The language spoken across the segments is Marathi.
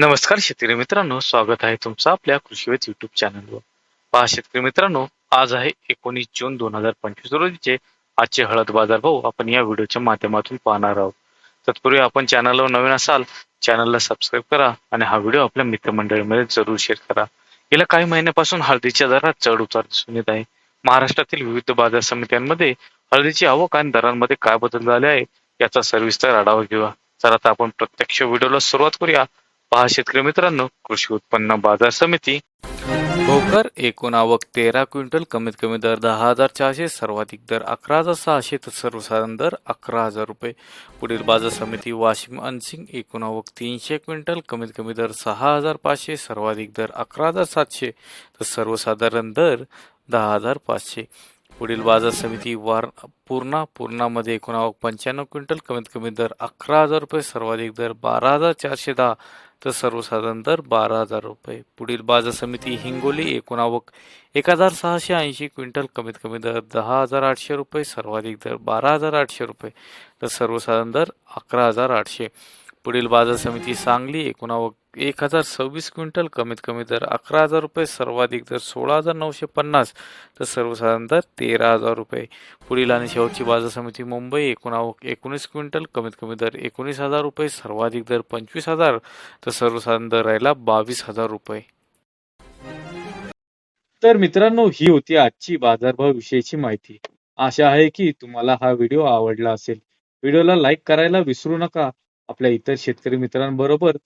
नमस्कार शेतकरी मित्रांनो स्वागत आहे तुमचं आपल्या कृषीवेद युट्यूब चॅनलवर पहा शेतकरी मित्रांनो आज आहे एकोणीस जून दोन हजार पंचवीस रोजीचे. आजचे हळद बाजार भाऊ आपण या व्हिडिओच्या माध्यमातून पाहणार आहोत. तत्पूर्वी आपण चॅनलवर नवीन असाल चॅनलला सबस्क्राईब करा आणि हा व्हिडिओ आपल्या मित्रमंडळीमध्ये जरूर शेअर करा. गेल्या काही महिन्यापासून हळदीच्या दरात चढ उतार दिसून येत आहे. महाराष्ट्रातील विविध बाजार समित्यांमध्ये हळदीची आवक आणि दरांमध्ये काय बदल झाले आहे याचा सविस्तर आढावा घेऊया. तर आता आपण प्रत्यक्ष व्हिडिओला सुरुवात करूया. पहा शेतकरी मित्रांनो कृषी उत्पन्न बाजार समिती. भोकर एकूण आवक तेरा क्विंटल कमीत कमी दर दहा हजार चारशे सर्वाधिक दर अकरा हजार सहाशे तर सर्वसाधारण दर अकरा हजार रुपये. पुढील बाजार समिती वाशिम अनसिंग एकूण आवक तीनशे क्विंटल कमीत कमी दर सहा हजार पाचशे सर्वाधिक दर अकरा हजार सातशे तर सर्वसाधारण दर दहा हजार पाचशे. पुढील बाजार समिती वार पूर्णा पूर्णामध्ये एकूणावक पंच्याण्णव क्विंटल कमीत कमी दर अकरा हजार रुपये सर्वाधिक दर बारा हजार चारशे दहा तर सर्वसाधारण दर बारा हजार रुपये. पुढील बाजार समिती हिंगोली एकूणावक एक हजार सहाशे ऐंशी क्विंटल कमीत कमी दर दहा हजार आठशे रुपये सर्वाधिक दर बारा हजार आठशे रुपये तर सर्वसाधारण दर अकरा हजार आठशे. पुढील बाजार समिती सांगली. एकूण एक हजार सव्वीस क्विंटल कमीत कमी दर अकरा हजार रुपये सर्वाधिक दर सोळा हजार नऊशे पन्नास तर सर्वसाधारण दर तेरा हजार रुपये. पुढील आणि शेवटची बाजार समिती मुंबई एकूण एकोणीस क्विंटल कमीत कमी दर एकोणीस हजार रुपये सर्वाधिक दर पंचवीस हजार तर सर्वसाधारण दर राहिला बावीस हजार रुपये. तर मित्रांनो ही होती आजची बाजारभाव विषयीची माहिती. आशा आहे की तुम्हाला हा व्हिडिओ आवडला असेल. व्हिडिओला लाईक करायला विसरू नका. आपल्या इतर शेतकरी मित्रांबरोबर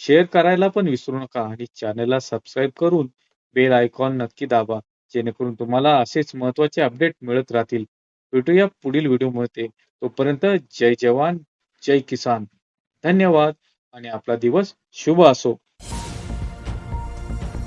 शेअर करायला पण विसरू नका आणि चॅनलला सबस्क्राईब करून बेल आयकॉन नक्की दाबा जेणेकरून तुम्हाला असेच महत्त्वाचे अपडेट मिळत राहतील. भेटूया पुढील व्हिडिओमध्ये तोपर्यंत जय जवान जय किसान. धन्यवाद आणि आपला दिवस शुभ असो.